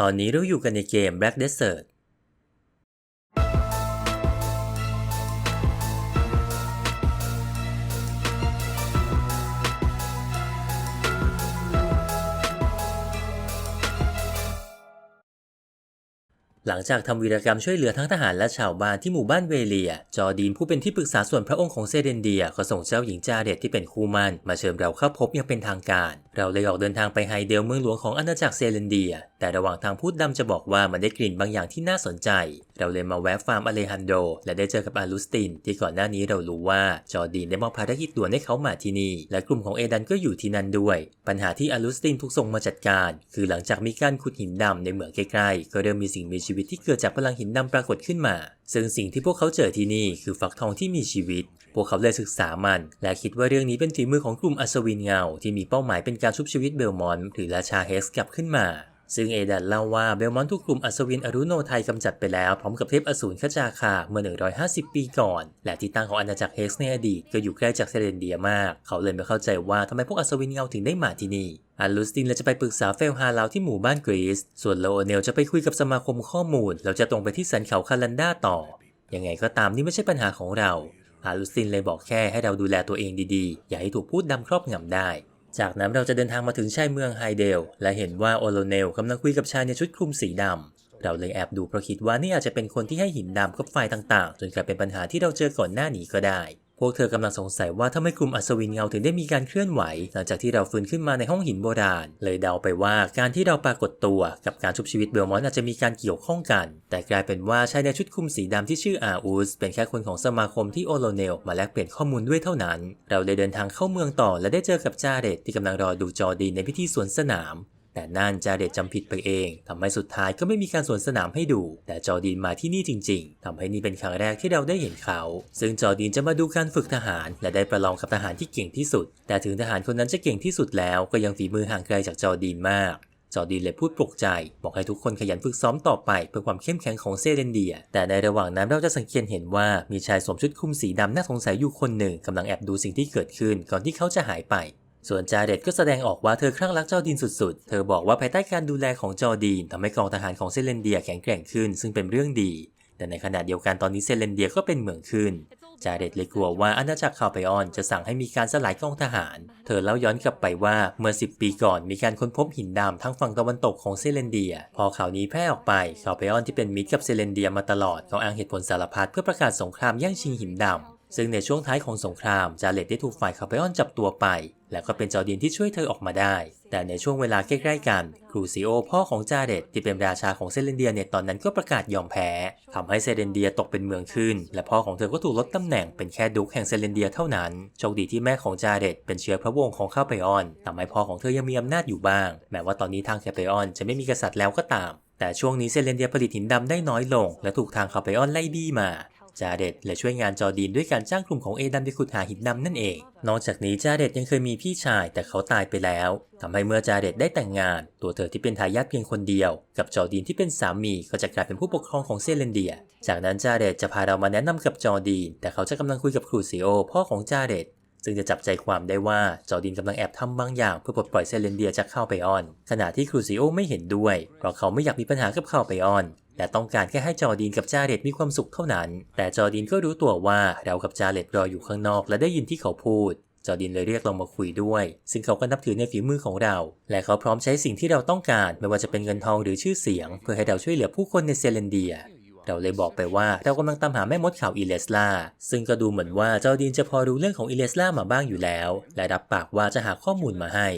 ตอนนี้เราอยู่กันในเกม Black Desert หลังจากทำวีรกรรมช่วยเหลือทั้งทหารและชาวบ้านที่หมู่บ้านเวเลีย จอดีนผู้เป็นที่ปรึกษาส่วนพระองค์ของเซเดนเดีย ก็ส่งเจ้าหญิงจาเดตที่เป็นคู่มั่นมาเชิญเราเข้าพบอย่างเป็นทางการ เราเลยออกเดินทางไปไฮเดลเมืองหลวงของอาณาจักรเซเลนเดีย แต่ระหว่างทางพูดดำจะบอกว่ามันได้กลิ่นบางอย่างที่น่าสนใจ เราเลยมาแวะฟาร์มอเลฮันโด และได้เจอกับอาลุสติน ที่ก่อนหน้านี้เรารู้ว่าจอร์ดีนได้มอบภารกิจด่วนให้เขามาที่นี่ และกลุ่มของเอดันก็อยู่ที่นั่นด้วย ปัญหาที่อาลุสตินถูกส่งมาจัดการ คือหลังจากมีการขุดหินดำในเหมืองใกล้ๆก็เริ่มมีสิ่งมีชีวิตที่เกิดจากพลังหินดำปรากฏขึ้นมา ซึ่งสิ่งที่พวกเขาเจอที่นี่คือฟักทองที่มีชีวิต พวกเขาเลยศึกษามัน และคิดว่าเรื่องนี้เป็นฝีมือของกลุ่มอัศวินเงา ที่มีเป้าหมายเป็นการชุบชีวิตเบลมอนหรือราชาเฮสกลับขึ้นมา ซึ่งเอดันเล่าว่าเบลมอนถูกกลุ่มอัศวินอรุโนไทยกำจัดไปแล้ว พร้อมกับเทพอสูรขจาคาเมื่อ 150 ปีก่อน และที่ตั้งของอาณาจักรเฮสในอดีตก็อยู่ใกล้จากเซเลนเดียมาก เขาเลยไม่เข้าใจว่าทำไมพวกอัศวินเงาถึงได้มาที่นี่อันลูสตินเลยจะไปปรึกษาเฟลฮาลาวที่หมู่บ้านกรีซ ส่วนโลโอเนลจะไปคุยกับสมาคมข้อมูล แล้วจะตรงไปที่สันเขาคาลันดาต่อ ยังไงก็ตามนี่ไม่ใช่ปัญหาของเราอาลูสตินเลยบอกแค่ให้เราดูแลตัวเองดีๆ อย่าให้ถูกพูดดำครอบงำได้ จากนั้นเราจะเดินทางมาถึงชายเมืองไฮเดล และเห็นว่าโอโลเนลกำลังคุยกับชายในชุดคลุมสีดำ เราเลยแอบดูเพราะคิดว่านี่อาจจะเป็นคนที่ให้หินดำกับไฟต่างๆ จนกลายเป็นปัญหาที่เราเจอก่อนหน้านี้ก็ได้ วกเธอกำลังสงสัยว่าทำไมกลุ่มอัศวินเงาถึงได้มีการเคลื่อนไหว หลังจากที่เราฟื้นขึ้นมาในห้องหินโบราณ เลยเดาไปว่าการที่เราปรากฏตัวกับการชุบชีวิตเบลมอนอาจจะมีการเกี่ยวข้องกัน แต่กลายเป็นว่าชายในชุดคลุมสีดำที่ชื่ออาอูสเป็นแค่คนของสมาคมที่โอโลเนลมาแลกเปลี่ยนข้อมูลด้วยเท่านั้น เราเลยเดินทางเข้าเมืองต่อและได้เจอกับจาเรตที่กำลังรอดูจอดีในพิธีสวนสนาม แต่นั่นจาเดตจำผิดไปเองทำให้สุดท้ายก็ไม่มีการสวนสนามให้ดู แต่จอดีนมาที่นี่จริง ๆทำให้นี่เป็นครั้งแรกที่เราได้เห็นเขา ซึ่งจอดีนจะมาดูการฝึกทหาร และได้ประลองกับทหารที่เก่งที่สุด แต่ถึงทหารคนนั้นจะเก่งที่สุดแล้ว ก็ยังฝีมือห่างไกลจากจอดีนมากจอดีนเลยพูดปลุกใจ บอกให้ทุกคนขยันฝึกซ้อมต่อไปเพื่อความเข้มแข็งของเซเรนเดีย แต่ในระหว่างนั้นเราจะสังเกตเห็นว่ามีชายสวมชุดคลุมสีดำน่าสงสัยอยู่คนหนึ่งกำลังแอบดูสิ่งที่เกิดขึ้นก่อนที่เขาจะหายไป ส่วนจาเรตก็แสดงออกว่าเธอคลั่งรักเจอร์ดีนสุดๆ เธอบอกว่าภายใต้การดูแลของจอดีนทำให้กองทหารของเซเลนเดียแข็งแกร่งขึ้น ซึ่งเป็นเรื่องดี แต่ในขณะเดียวกันตอนนี้เซเลนเดียก็เป็นเหมืองขึ้น จาเรตเลยกลัวว่าอาณาจักรคาเปออนจะสั่งให้มีการสลายกองทหาร เธอเล่าย้อนกลับไปว่าเมื่อ 10 ปีก่อนมีการค้นพบหินดำทั้งฝั่งตะวันตกของเซเลนเดีย พอข่าวนี้แพร่ออกไปคาเปออนที่เป็นมิตรกับเซเลนเดียมาตลอดเขาอ้างเหตุผลสารพัดเพื่อประกาศสงครามแย่งชิงหินดำ ซึ่งในช่วงท้ายของสงครามจาเลตได้ถูกฝ่ายคาเปออนจับตัวไป และก็เป็นจอร์ดินที่ช่วยเธอออกมาได้ แต่ในช่วงเวลาใกล้ๆกันครูซิโอพ่อของจาเรตที่เป็นราชาของเซเลนเดียในตอนนั้นก็ประกาศยอมแพ้ทำให้เซเลนเดียตกเป็นเมืองขึ้น และพ่อของเธอก็ถูกลดตำแหน่งเป็นแค่ดุกแห่งเซเลนเดียเท่านั้นโชคดีที่แม่ของจาเรตเป็นเชื้อพระวงศ์ของคาเปออนทำให้พ่อของเธอยังมีอำนาจอยู่บ้าง แม้ว่าตอนนี้ทางคาเปออนจะไม่มีกษัตริย์แล้วก็ตามแต่ช่วงนี้เซเลนเดียผลิตหินดำได้น้อยลง และถูกทางคาเปออนไล่บี้มา จาเดตและช่วยงานจอดีนด้วยการจ้างกลุ่มของเอดัมไปขุดหาหินดำนั่นเอง นอกจากนี้จาเดตยังเคยมีพี่ชายแต่เขาตายไปแล้วทำให้เมื่อจาเดตได้แต่งงาน ตัวเธอที่เป็นทายาทเพียงคนเดียว กับจอดีนที่เป็นสามีก็จะกลายเป็นผู้ปกครองของเซเลนเดีย จากนั้นจาเดตจะพาเรามาแนะนำกับจอดีน แต่เขาจะกำลังคุยกับครูซิโอพ่อของจาเดตซึ่งจะจับใจความได้ว่าจอดินกำลังแอบทำบางอย่างเพื่อปลดปล่อยเซเลนเดียจากคาเปออน ขณะที่ครูซิโอไม่เห็นด้วย เพราะเขาไม่อยากมีปัญหากับคาเปออน และต้องการแค่ให้จอดินกับจาเรตมีความสุขเท่านั้น แต่จอดินก็รู้ตัวว่าเรากับจาเรตรออยู่ข้างนอกและได้ยินที่เขาพูด จอดินเลยเรียกเรามาคุยด้วย ซึ่งเขาก็นับถือในฝีมือของเรา และเขาพร้อมใช้สิ่งที่เราต้องการ ไม่ว่าจะเป็นเงินทองหรือชื่อเสียง เพื่อให้เราช่วยเหลือผู้คนในเซเลนเดียเราเลยบอกไปว่าเรากำลังตามหาแม่มดขาวอีเลสลาซึ่งก็ดูเหมือนว่าเจ้าดินจะพอรู้เรื่องของอีเลสลามาบ้างอยู่แล้ว และรับปากว่าจะหาข้อมูลมาให้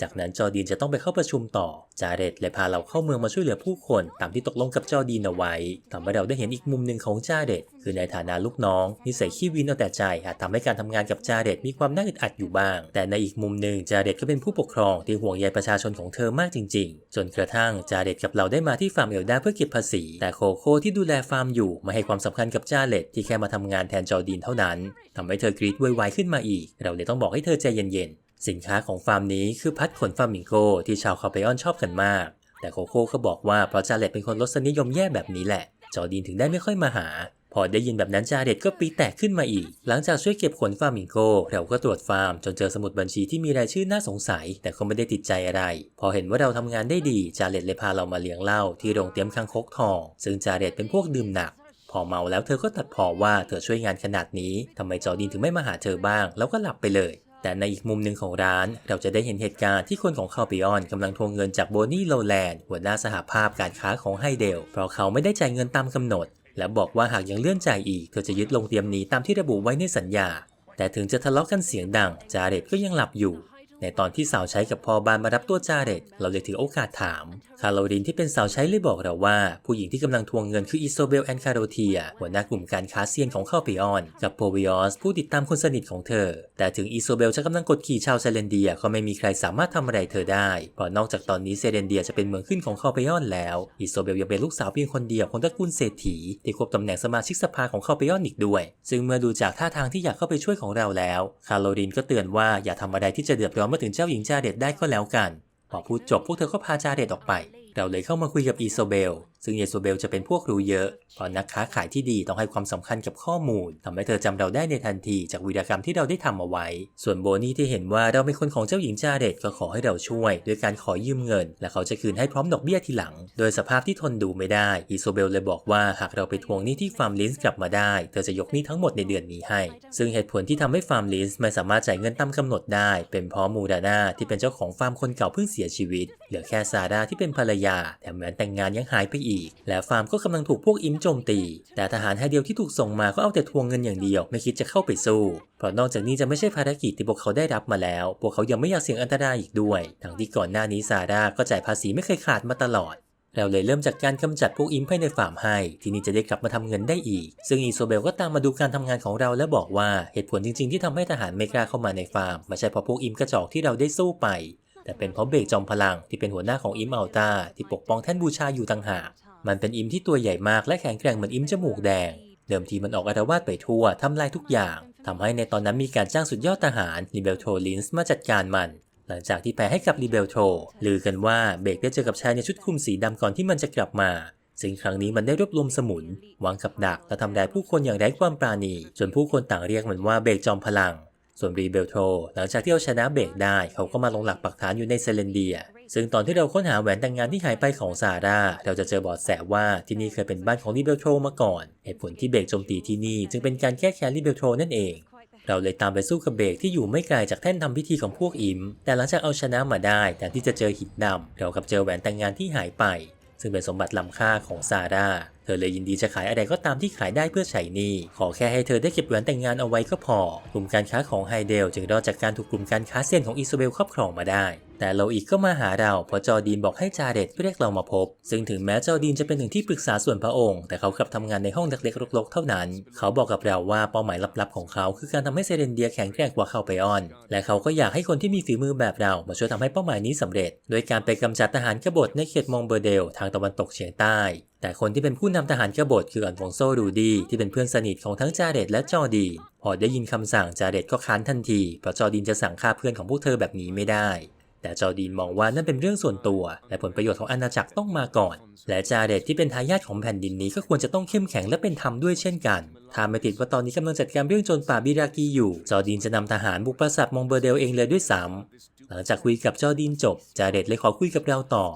จากนั้นจอดีนจะต้องไปเข้าประชุมต่อ จาเรตเลยพาเราเข้าเมืองมาช่วยเหลือผู้คนตามที่ตกลงกับจอดีนเอาไว้ทำให้เราได้เห็นอีกมุมหนึ่งของจาเรตคือในฐานะลูกน้องนิสัยขี้วินเอาแต่ใจอาจทำให้การทำงานกับจาเรตมีความน่าอึดอัดอยู่บ้าง แต่ในอีกมุมหนึ่งจาเรตก็เป็นผู้ปกครองที่ห่วงใยประชาชนของเธอมากจริง ๆ จนกระทั่งจาเรตกับเราได้มาที่ฟาร์มเอลดาเพื่อเก็บภาษี แต่โคโค่ที่ดูแลฟาร์มอยู่ไม่ให้ความสำคัญกับจาเรตที่แค่มาทำงานแทนจอดีนเท่านั้นทำให้เธอกรีดวายขึ้นมาอีก เราเลยต้องบอกให้เธอใจเย็นๆ สินค้าของฟาร์มนี้คือพัดขนฟาร์มิงโกที่ชาวคาเปออนชอบกันมาก แต่โคโค่ก็บอกว่าเพราะจาเลตเป็นคนรสนิยมแย่แบบนี้แหละ จอดีนถึงได้ไม่ค่อยมาหา พอได้ยินแบบนั้นจาเด็ดก็ปีแตกขึ้นมาอีก หลังจากช่วยเก็บขนฟาร์มิงโกเราก็ตรวจฟาร์มจนเจอสมุดบัญชีที่มีรายชื่อน่าสงสัย แต่ก็ไม่ได้ติดใจอะไร พอเห็นว่าเราทำงานได้ดีจาเด็ดเลยพาเรามาเลี้ยงเหล้าที่โรงเตรียมคังคกทอง ซึ่งจาเด็ดเป็นพวกดื่มหนักพอเมาแล้วเธอก็ตัดพอว่าเธอช่วยงานขนาดนี้ทำไมจอดินถึงไม่มาหาเธอบ้าง แล้วก็หลับไปเลย แต่ในอีกมุมหนึ่งของร้าน เราจะได้เห็นเหตุการณ์ที่คนของคาปิออนกำลังทวงเงินจากโบนี่โลแลนด์หัวหน้าสหภาพการค้าของไฮเดล เพราะเขาไม่ได้จ่ายเงินตามกำหนด และบอกว่าหากยังเลื่อนจ่ายอีกเธอจะยึดลงเตรียมนี้ตามที่ระบุไว้ในสัญญา แต่ถึงจะทะเลาะกันเสียงดังจาเรตก็ยังหลับอยู่ ในตอนที่สาวใช้กับพอบานมารับตัวจาเรตเราเลยถือโอกาสถาม คาโรลินที่เป็นสาวใช้เลยบอกเราว่า ผู้หญิงที่กำลังทวงเงินคืออิโซเบลแอนคาโรเทียหัวหน้ากลุ่มการค้าเซียนของข้าวปิออน กับโพวิออสผู้ติดตามคนสนิทของเธอ แต่ถึงอิโซเบลจะกำลังกดขี่ชาวเซเลนเดียก็ไม่มีใครสามารถทำอะไรเธอได้เพราะนอกจากตอนนี้เซเลนเดียจะเป็นเมืองขึ้นของข้าวปิออนแล้วอิโซเบลยังเป็นลูกสาวเพียงคนเดียวของตระกูลเศรษฐีที่ควบตำแหน่งสมาชิกสภาของข้าวปิออนอีกด้วย ซึ่งเมื่อดูจากท่าทางที่อยากเข้าไปช่วยของเราแล้ว คาโรลินก็เตือนว่าอย่าทำอะไรที่จะเดือดร้อนมาถึงเจ้าหญิงจาเด็ดได้ก็แล้วกัน พอพูดจบพวกเธอก็พาจาเด็ดออกไป เราเลยเข้ามาคุยกับอีโซเบล ซึ่งอีโซเบลจะเป็นพวกรู้เยอะเพราะนักค้าขายที่ดีต้องให้ความสำคัญกับข้อมูลทำให้เธอจำเราได้ในทันทีจากวีรกรรมที่เราได้ทำเอาไว้ ส่วนโบนี่ที่เห็นว่าเราเป็นคนของเจ้าหญิงจาเด็ดก็ขอให้เราช่วย ด้วยการขอยืมเงิน และเขาจะคืนให้พร้อมดอกเบี้ยทีหลัง โดยสภาพที่ทนดูไม่ได้อีโซเบลเลยบอกว่าหากเราไปทวงหนี้ที่ฟาร์มลินส์กลับมาได้ เธอจะยกหนี้ทั้งหมดในเดือนนี้ให้ ซึ่งเหตุผลที่ทำให้ฟาร์มลินส์ไม่สามารถจ่ายเงินตามกำหนดได้ เป็นเพราะมูราน่าที่เป็นเจ้าของฟาร์มคนเก่าเพิ่งเสียชีวิต เหลือแค่ซาร่าที่เป็นภรรยาแถมแหวนแต่งงานยังหายไปอีกและฟาร์มก็กำลังถูกพวกอิมโจมตี แต่ทหารไฮเดียวที่ถูกส่งมาก็เอาแต่ทวงเงินอย่างเดียว ไม่คิดจะเข้าไปสู้เพราะนอกจากนี้จะไม่ใช่ภารกิจที่พวกเขาได้รับมาแล้ว พวกเขายังไม่อยากเสี่ยงอันตรายอีกด้วย ทั้งที่ก่อนหน้านี้ซาร่าก็จ่ายภาษีไม่เคยขาดมาตลอดเราเลยเริ่มจากการกำจัดพวกอิมภายในฟาร์มให้ ทีนี้จะได้กลับมาทำเงินได้อีก ซึ่งอีโซเบลก็ตามมาดูการทำงานของเราและบอกว่าเหตุผลจริงๆที่ทำให้ทหารไม่กล้าเข้ามาในฟาร์มไม่ใช่เพราะพวกอิมกระจอกที่เราได้สู้ไป แต่เป็นเพราะเบกจอมพลังที่เป็นหัวหน้าของอิมอัลตาที่ปกป้องแท่นบูชาอยู่ต่างหาก มันเป็นอิมที่ตัวใหญ่มากและแข็งแกร่งเหมือนอิมจมูกแดง เดิมทีมันออกอาละวาดไปทั่วทำลายทุกอย่างทำให้ในตอนนั้นมีการจ้างสุดยอดทหารลิเบลโทลินส์มาจัดการมัน หลังจากที่แพ้ให้กับลิเบลโทลือกันว่าเบกได้เจอกับชายในชุดคลุมสีดำก่อนที่มันจะกลับมาซึ่งครั้งนี้มันได้รวบรวมสมุนวางกับดักและทำร้ายผู้คนอย่างไร้ความปราณี จนผู้คนต่างเรียกมันว่าเบกจอมพลัง ส่วนรีเบลโทหลังจากที่เอาชนะเบรกได้ เขาก็มาลงหลักปักฐานอยู่ในเซเลนเดีย ซึ่งตอนที่เราค้นหาแหวนแต่งงานที่หายไปของซาร่า เราจะเจอบอดแสว่าที่นี่เคยเป็นบ้านของลิเบลโทมาก่อน เหตุผลที่เบรกโจมตีที่นี่ จึงเป็นการแก้แค้นลิเบลโทนั่นเองเราเลยตามไปสู้กับเบรกที่อยู่ไม่ไกลจากแท่นทำพิธีของพวกอิม แต่หลังจากเอาชนะมาได้แต่ที่จะเจอหินดำเรากับเจอแหวนแต่งงานที่หายไป ซึ่งเป็นสมบัติล้ำค่าของซาร่า เธอเลยยินดีจะขายอะไรก็ตามที่ขายได้เพื่อใช้หนี้ขอแค่ให้เธอได้เก็บแหวนแต่งงานเอาไว้ก็พอ กลุ่มการค้าของไฮเดลจึงรอดจากการถูกกลุ่มการค้าเซียนของอิซาเบลครอบครองมาได้แต่โลอีกก็มาหาเราเพราะจอดีนบอกให้จาเด็ดเรียกเรามาพบ ซึ่งถึงแม้จอดีนจะเป็นหนึ่งที่ปรึกษาส่วนพระองค์ แต่เขากลับทำงานในห้องเล็กๆรกๆเท่านั้น เขาบอกกับเราว่าเป้าหมายลับๆของเขา คือการทำให้เซเรนเดียแข็งแกร่งกว่าคาไปออน และเขาก็อยากให้คนที่มีฝีมือแบบเรา มาช่วยทำให้เป้าหมายนี้สำเร็จ โดยการไปกำจัดทหารกบฏในเขตมองเบอร์เดลทางตะวันตกเฉียงใต้แต่คนที่เป็นผู้นำทหารกบฏคืออันฟองโซรูดีที่เป็นเพื่อนสนิทของทั้งจาเดตและจอดีนพอได้ยินคำสั่งจาเดตก็ค้านทันทีเพราะจอดีนจะสั่งฆ่าเพื่อนของพวกเธอแบบนี้ไม่ได้ แต่จอดีนมองว่านั่นเป็นเรื่องส่วนตัว และผลประโยชน์ของอาณาจักรต้องมาก่อน และจาเดตที่เป็นทายาทของแผ่นดินนี้ก็ควรจะต้องเข้มแข็งและเป็นธรรมด้วยเช่นกันถ้าไม่ติดว่าตอนนี้กำลังจัดการเรื่องโจรป่าบิรากีอยู่ จอดีนจะนำทหารบุกปราสาทมองเบอร์เดลเองเลยด้วยซ้ำหลังจากคุยกับจอดีนจบ จาเดตเลยขอคุยกับเราต่อ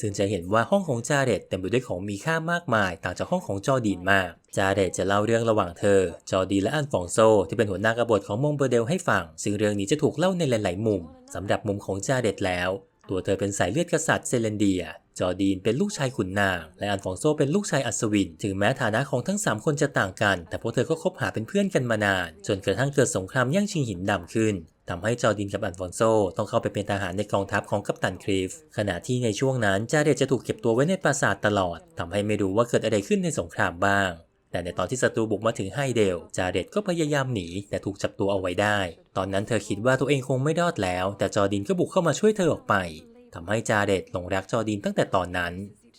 ซึ่งจะเห็นว่าห้องของจาเดตเต็มไปด้วยของมีค่ามากมาย ต่างจากห้องของจอดีนมาก จาเดตจะเล่าเรื่องระหว่างเธอ จอดีนและอันฟองโซ ที่เป็นหัวหน้ากบฏของมงเบอร์เดลให้ฟัง ซึ่งเรื่องนี้จะถูกเล่าในหลาย ๆ มุมสำหรับมุมของจาเดตแล้ว ตัวเธอเป็นสายเลือดกษัตริย์เซเลนเดีย จอดีนเป็นลูกชายขุนนาง และอันฟองโซเป็นลูกชายอัศวิน ถึงแม้ฐานะของทั้ง 3 คนจะต่างกัน แต่พวกเธอก็คบหาเป็นเพื่อนกันมานาน จนกระทั่งเกิดสงครามแย่งชิงหินดำขึ้นทำให้จอดินกับอันฟอนโซต้องเข้าไปเป็นทหารในกองทัพของกัปตันครีฟ ขณะที่ในช่วงนั้นจาเดตจะถูกเก็บตัวไว้ในปราสาทตลอดทำให้ไม่รู้ว่าเกิดอะไรขึ้นในสงครามบ้างแต่ในตอนที่ศัตรูบุกมาถึงไฮเดล จาเดตก็พยายามหนีแต่ถูกจับตัวเอาไว้ได้ ตอนนั้นเธอคิดว่าตัวเองคงไม่รอดแล้ว แต่จอดินก็บุกเข้ามาช่วยเธอออกไป ทำให้จาเดตหลงรักจอร์ดินตั้งแต่ตอนนั้น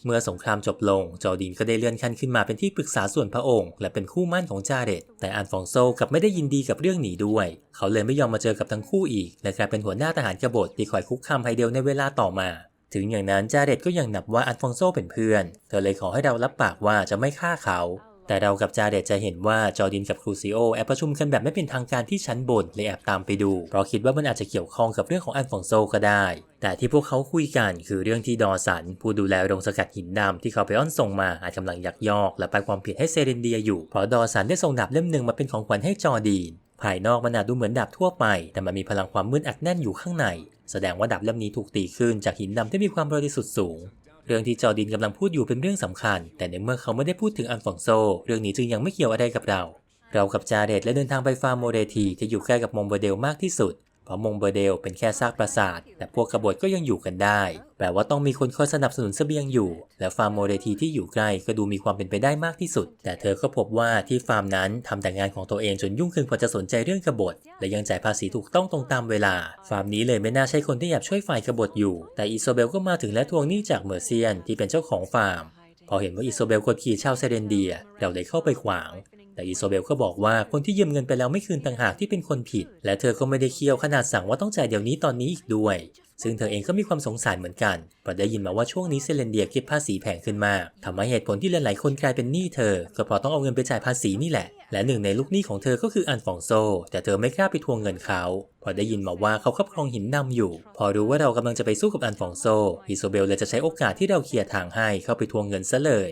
เมื่อสงครามจบลง จอร์ดินก็ได้เลื่อนขั้นขึ้นมาเป็นที่ปรึกษาส่วนพระองค์ และเป็นคู่มั่นของจาเดตแต่อันฟองโซกับไม่ได้ยินดีกับเรื่องนี้ด้วย เขาเลยไม่ยอมมาเจอกับทั้งคู่อีก และกลายเป็นหัวหน้าทหารกบฏที่คอยคุกคามไฮเดลในเวลาต่อมา ถึงอย่างนั้นจาเดตก็ยังนับว่าอันฟองโซเป็นเพื่อน เธอเลยขอให้เรารับปากว่าจะไม่ฆ่าเขา แต่เรากับจาเดตจะเห็นว่าจอร์ดินกับครูซิโอแอบประชุมกันแบบไม่เป็นทางการที่ชั้นบนเลยแอบตามไปดู เพราะคิดว่ามันอาจจะเกี่ยวข้องกับเรื่องของอันฟองโซก็ได้ แต่ที่พวกเขาคุยกันคือเรื่องที่ดอสัน ผู้ดูแลโรงสกัดหินดำที่เขาไปอ้อนส่งมาอาจกำลังยักยอก และไปความผิดให้เซเรนเดียอยู่ เพราะดอสันได้ส่งดาบเล่มหนึ่งมาเป็นของขวัญให้จอร์ดีน ภายนอกมันอาจดูเหมือนดาบทั่วไป แต่มันมีพลังความมืดอัดแน่นอยู่ข้างใน แสดงว่าดาบเล่มนี้ถูกตีขึ้นจากหินดำที่มีความบริสุทธิ์สูง เรื่องที่จอร์ดินกำลังพูดอยู่เป็นเรื่องสำคัญ แต่ในเมื่อเขาไม่ได้พูดถึงอันฟองโซ เรื่องนี้จึงยังไม่เกี่ยวอะไรกับเรา เรากับจาเดตและเดินทางไปฟาร์มโมเรทีที่อยู่ใกล้กับมอมเบเดลมากที่สุด เพราะมงเบอร์เดลเป็นแค่ซากปราสาท แต่พวกกบฏก็ยังอยู่กันได้ แปลว่าต้องมีคนคอยสนับสนุนเสบียงอยู่ และฟาร์มโมเรทีที่อยู่ใกล้ก็ดูมีความเป็นไปได้มากที่สุด แต่เธอก็พบว่าที่ฟาร์มนั้นทำแต่งานของตัวเองจนยุ่งเกินกว่าจะสนใจเรื่องกบฏ และยังจ่ายภาษีถูกต้องตรงตามเวลา ฟาร์มนี้เลยไม่น่าใช่คนที่อยากช่วยฝ่ายกบฏอยู่ แต่อิโซเบลก็มาถึงและทวงหนี้จากเมอร์เซียนที่เป็นเจ้าของฟาร์ม พอเห็นว่าอิโซเบลกดขี่ชาวเซเรนเดียเราเลยเข้าไปขวาง แต่อิโซเบลก็บอกว่าคนที่ยืมเงินไปแล้วไม่คืนต่างหากที่เป็นคนผิด และเธอก็ไม่ได้เคี่ยวขนาดสั่งว่าต้องจ่ายเดี๋ยวนี้ตอนนี้อีกด้วย ซึ่งเธอเองก็มีความสงสารเหมือนกันเพราะได้ยินมาว่าช่วงนี้เซเลนเดียคิดภาษีแพงขึ้นมากทำให้เหตุผลที่หลายๆคนกลายเป็นหนี้เธอ ก็เพราะต้องเอาเงินไปจ่ายภาษีนี่แหละ และหนึ่งในลูกหนี้ของเธอก็คืออันฟองโซ แต่เธอไม่กล้าไปทวงเงินเขาเพราะได้ยินมาว่าเขาครอบครองหินดำอยู่ พอรู้ว่าเรากำลังจะไปสู้กับอันฟองโซอิโซเบลเลยจะใช้โอกาสที่เราเคลียร์ทางให้เข้าไปทวงเงินซะเลย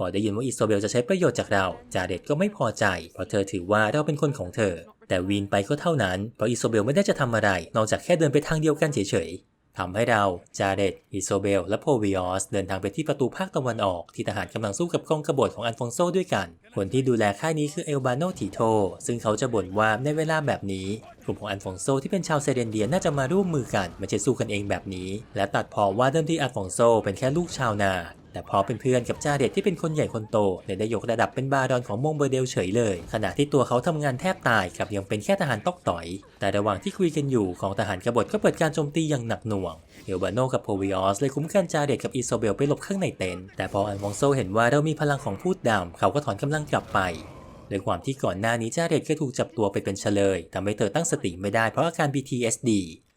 พอได้ยินว่าอิโซเบลจะใช้ประโยชน์จากเรา จาเดตก็ไม่พอใจ เพราะเธอถือว่าเราเป็นคนของเธอ แต่วีนไปก็เท่านั้น เพราะอิโซเบลไม่ได้จะทำอะไร นอกจากแค่เดินไปทางเดียวกันเฉยๆทำให้เรา จาเดตอิโซเบล และโพวิออส เดินทางไปที่ประตูภาคตะวันออก ที่ทหารกำลังสู้กับกองกบฏของอันฟองโซด้วยกัน คนที่ดูแลค่ายนี้คือเอลบาโนติโตซึ่งเขาจะบ่นว่าในเวลาแบบนี้กลุ่มของอันฟองโซที่เป็นชาวเซเรนเดียน่าจะมาร่วมมือกันไม่ใช่สู้กันเองแบบนี้ และตัดพอว่าเดิมที่อันฟองโซเป็นแค่ลูกชาวนา แต่พอเป็นเพื่อนกับจาเดตที่เป็นคนใหญ่คนโตเลยได้ยกระดับเป็นบาดอนของมงเบอร์เดลเฉยเลย ขณะที่ตัวเขาทำงานแทบตายกับยังเป็นแค่ทหารตอกต่อย แต่ระหว่างที่คุยกันอยู่ของทหารกบฏก็เปิดการโจมตีอย่างหนักหน่วงเอลบาโนกับโพวิออสเลยคุ้มกันจาเดตกับอิโซเบลไปหลบข้างในเต็นท์แต่พออันฟองโซเห็นว่าเรามีพลังของพูดดำเขาก็ถอนกำลังกลับไปด้วยความที่ก่อนหน้านี้จาเดตเคยถูกจับตัวไปเป็นเฉลยทำให้เธอตั้งสติไม่ได้เพราะอาการ PTSD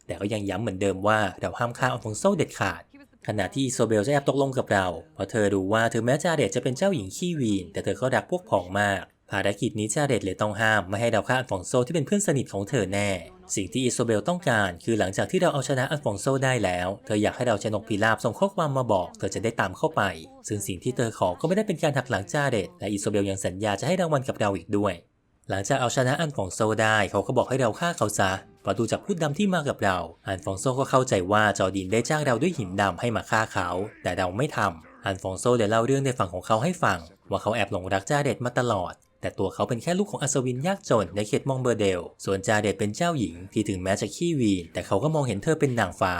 แต่ก็ยังย้ำเหมือนเดิมว่าเราห้ามฆ่าอันฟองโซเด็ดขาด ขณะที่อิโซเบลจะแอบตกลงกับเรา เพราะเธอรู้ว่าถึงแม้จาเดตจะเป็นเจ้าหญิงขี้วีน แต่เธอก็รักพวกพ้องมาก ภารกิจนี้จาเดตเลยต้องห้ามไม่ให้เราฆ่าอัลฟองโซที่เป็นเพื่อนสนิทของเธอแน่ สิ่งที่อิโซเบลต้องการ คือหลังจากที่เราเอาชนะอัลฟองโซได้แล้ว เธออยากให้เราใช้นกพิราบส่งข้อความมาบอก เธอจะได้ตามเข้าไป ซึ่งสิ่งที่เธอขอก็ไม่ได้เป็นการหักหลังจาเดตและอิโซเบลยังสัญญาจะให้รางวัลกับเราอีกด้วย หลังจากเอาชนะอันฟองโซได้เขาก็บอกให้เราฆ่าเขาซะ เพราะดูจากพูดดำที่มากับเราอันฟองโซก็เข้าใจว่าจอร์ดินได้จ้างเราด้วยหินดำให้มาฆ่าเขา แต่เราไม่ทำอันฟองโซเลยเล่าเรื่องในฝั่งของเขาให้ฟัง ว่าเขาแอบหลงรักจาเดตมาตลอด แต่ตัวเขาเป็นแค่ลูกของอัศวินยากจนในเขตมองเบอร์เดล ส่วนจาเดตเป็นเจ้าหญิงที่ถึงแม้จะขี้วีนแต่เขาก็มองเห็นเธอเป็นนางฟ้า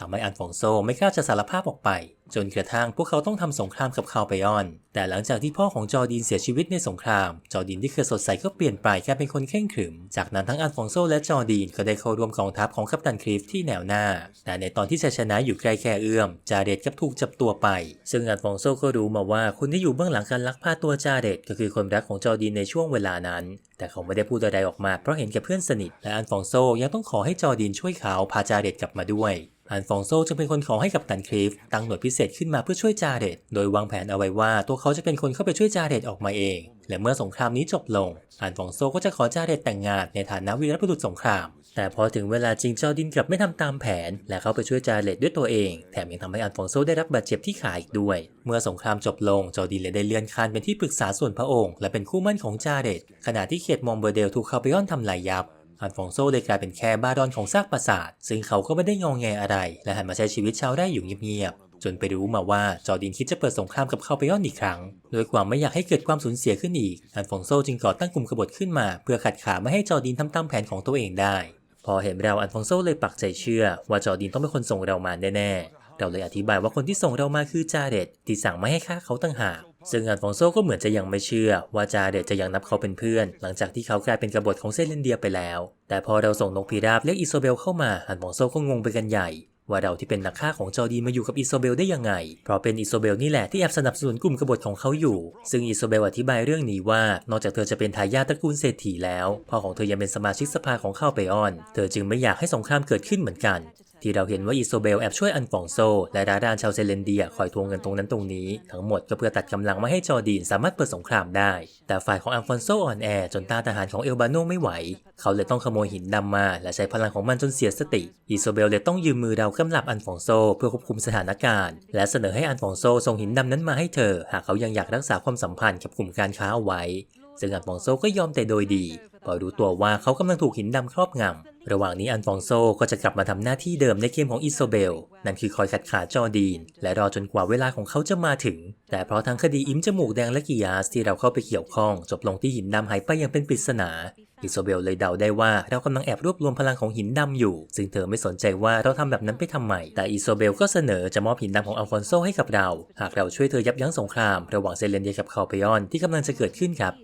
ทำให้อันฟองโซไม่กล้าจะสารภาพออกไป จนกระทั่งพวกเขาต้องทำสงครามกับคาเปยอน แต่หลังจากที่พ่อของจอดินเสียชีวิตในสงคราม จอดินที่เคยสดใสก็เปลี่ยนไปแค่เป็นคนเคร่งขรึม จากนั้นทั้งอันฟองโซและจอดินก็ได้เข้าร่วมกองทัพของกัปตันคริฟที่แนวหน้า แต่ในตอนที่ชัยชนะอยู่ใกล้แค่เอื้อม จาเดตกับถูกจับตัวไป ซึ่งอันฟองโซก็รู้มาว่าคนที่อยู่เบื้องหลังการลักพาตัวจาเดตก็คือคนรักของจอดินในช่วงเวลานั้น แต่เขาไม่ได้พูดอะไรออกมาเพราะเห็นแก่เพื่อนสนิท และอันฟองโซยังต้องขอให้จอดินช่วยเขาพาจาเดตกลับมาด้วย อันฟองโซจึงเป็นคนขอให้กับตันคริฟตั้งหน่วยพิเศษขึ้นมาเพื่อช่วยจาเดตโดยวางแผนเอาไว้ว่าตัวเขาจะเป็นคนเข้าไปช่วยจาเดตออกมาเอง และเมื่อสงครามนี้จบลง อันฟองโซก็จะขอจาเดตแต่งงานในฐานะวีรบุรุษสงคราม แต่พอถึงเวลาจริงเจอร์ดินกลับไม่ทำตามแผน และเข้าไปช่วยจาเดตด้วยตัวเอง แถมยังทำให้อันฟองโซได้รับบาดเจ็บที่ขาอีกด้วย เมื่อสงครามจบลงจอร์ดินเลยได้เลื่อนขั้นเป็นที่ปรึกษาส่วนพระองค์ และเป็นคู่มั่นของจาเดตขณะที่เขตมองเบอร์เดลถูกคาเปยอนทำลายยับ อันฟองโซเลยกลายเป็นแค่บาดอนของซากปราสาท ซึ่งเขาก็ไม่ได้งองแงอะไร และหันมาใช้ชีวิตชาวไร่อยู่เงียบๆ จนไปรู้มาว่าจอดินคิดจะเปิดสงครามกับคาเปยอนอีกครั้ง โดยความไม่อยากให้เกิดความสูญเสียขึ้นอีก อันฟองโซจึงก่อตั้งกลุ่มกบฏขึ้นมา เพื่อขัดขาไม่ให้จอดินทำตามแผนของตัวเองได้ พอเห็นเราอันฟองโซเลยปักใจเชื่อ ว่าจอดินต้องเป็นคนส่งเรามาแน่ๆ เราเลยอธิบายว่าคนที่ส่งเรามาคือจาเดตที่สั่งไม่ให้ฆ่าเขาตั้งหาก ซึ่งอันฟองโซก็เหมือนจะยังไม่เชื่อ ว่าจาเดตจะยังนับเขาเป็นเพื่อน หลังจากที่เขากลายเป็นกบฏของเซเลนเดียไปแล้ว แต่พอเราส่งนกพิราบเรียกอิโซเบลเข้ามาอันฟองโซก็งงไปกันใหญ่ ว่าเราที่เป็นนักฆ่าของจอดีมาอยู่กับอิโซเบลได้ยังไง เพราะเป็นอิโซเบลนี่แหละที่แอบสนับสนุนกลุ่มกบฏของเขาอยู่ ซึ่งอิโซเบลอธิบายเรื่องนี้ว่า นอกจากเธอจะเป็นทายาทตระกูลเศรษฐีแล้วพ่อของเธอยังเป็นสมาชิกสภาของข้าวเปออน เธอจึงไม่อยากให้สงครามเกิดขึ้นเหมือนกัน ที่เราเห็นว่าอิโซเบลแอบช่วยอันฟองโซ และดาดานชาวเซเลนเดียคอยทวงเงินตรงนั้นตรงนี้ ทั้งหมดก็เพื่อตัดกำลังไม่ให้จอร์ดีนสามารถเปิดสงครามได้ แต่ฝ่ายของอันฟอนโซอ่อนแอจนตาทหารของเอลบาโนไม่ไหว เขาเลยต้องขโมยหินดำมา และใช้พลังของมันจนเสียสติอิโซเบลเลยต้องยืมมือดาวกำลับอันฟองโซ เพื่อควบคุมสถานการณ์ และเสนอให้อันฟองโซส่งหินดำนั้นมาให้เธอ หากเขายังอยากรักษาความสัมพันธ์กับกลุ่มการค้าเอาไว้ซึ่งอันฟองโซก็ยอมแต่โดยดี พอรู้ตัวว่าเขากำลังถูกหินดำครอบงำ ระหว่างนี้อันฟองโซก็จะกลับมาทำหน้าที่เดิมในเกมของอิโซเบล นั่นคือคอยขัดขาจอดีน และรอจนกว่าเวลาของเขาจะมาถึง แต่เพราะทั้งคดีอิมจมูกแดงและกิยาสที่เราเข้าไปเกี่ยวข้อง จบลงที่หินดำหายไปอย่างเป็นปริศนาอิโซเบลเลยเดาได้ว่าเรากำลังแอบรวบรวมพลังของหินดำอยู่ ซึ่งเธอไม่สนใจว่าเราทำแบบนั้นไปทำไม แต่อิโซเบลก็เสนอจะมอบหินดำของอัลฟอนโซให้กับเรา หากเราช่วยเธอยับยั้งสงคราม ระหว่างเซเลนเดียกับคาเปยอนที่กำลังจะเกิดขึ้นครับ